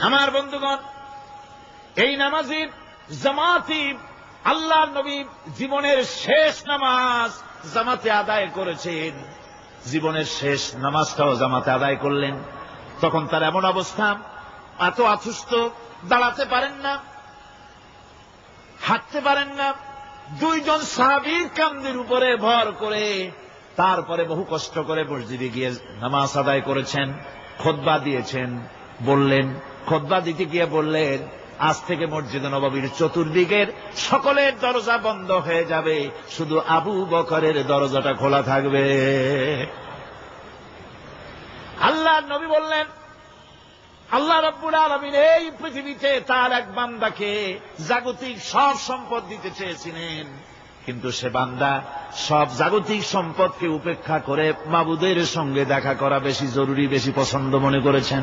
আমার বন্ধুগণ, এই নামাজির জামাতি আল্লাহর নবী জীবনের শেষ নামাজ জামাতে আদায় করেছেন। জীবনের শেষ নামাজটাও জামাতে আদায় করলেন। তখন তার এমন অবস্থা, এত অসুস্থ, দাঁড়াতে পারেন না, হাঁটতে পারেন না, দুইজন সাহাবির কান্দের উপরে ভর করে তারপরে বহু কষ্ট করে মসজিদে গিয়ে নামাজ আদায় করেছেন, খোদবা দিয়েছেন, বললেন খোদবা দিতে গিয়ে বললেন, আজ থেকে মসজিদে নবাবীর চতুর্দিকের সকলের দরজা বন্ধ হয়ে যাবে। শুধু আবু বকরের দরজাটা খোলা থাকবে। আল্লাহ নবী বললেন, আল্লাহ রব্বুল আলমিন এই পৃথিবীতে তার এক বান্দাকে জাগতিক সব সম্পদ দিতে চেয়েছিলেন। কিন্তু সে বান্দা সব জাগতিক সম্পদকে উপেক্ষা করে মাবুদের সঙ্গে দেখা করা বেশি জরুরি, বেশি পছন্দ মনে করেছেন।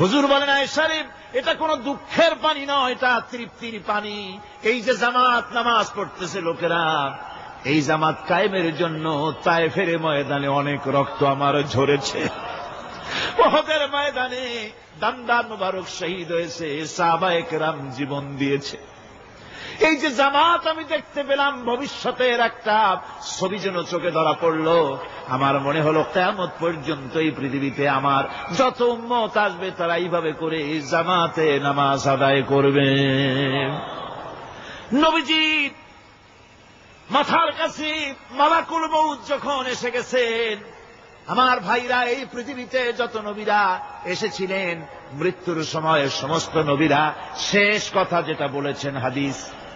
হুজুর বলেন আয়সারিফ এটা কোন দুঃখের পানি নয় এটা তৃপ্তির পানি। এই যে জামাত নামাজ পড়তেছে লোকেরা, এই জামাত কায়েমের জন্য তাই ফেরে ময়দানে অনেক রক্ত আমার ঝরেছে। ওহদের ময়দানে দান্দার মুবারক শহীদ হয়েছে সাবায়ক রাম জীবন দিয়েছে। এই যে জামাত আমি দেখতে পেলাম, ভবিষ্যতের একটা ছবি যেন চোখে ধরা পড়ল। আমার মনে হলো কেমত পর্যন্ত এই পৃথিবীতে আমার যত উম্মত আসবে তারা এইভাবে করে জামাতে নামাজ আদায় করবে। নবীজিৎ মাথার কাছে মালাকুল মৌত যখন এসে গেছেন, আমার ভাইরা এই পৃথিবীতে যত নবীরা এসেছিলেন, মৃত্যুর সময় সমস্ত নবীরা শেষ কথা যেটা বলেছেন হাদিস।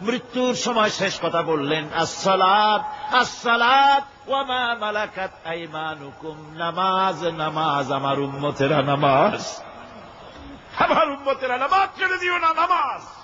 মৃত্যুর সময় শেষ কথা বললেন, আসসালাত আসসালাত ওয়ামা মালাকাত আইমানুকুম, নামাজ নামাজ, আমার উম্মতেরা নামাজ। আমার উম্মতেরা নামাজ ছেড়ে দিও না, নামাজ।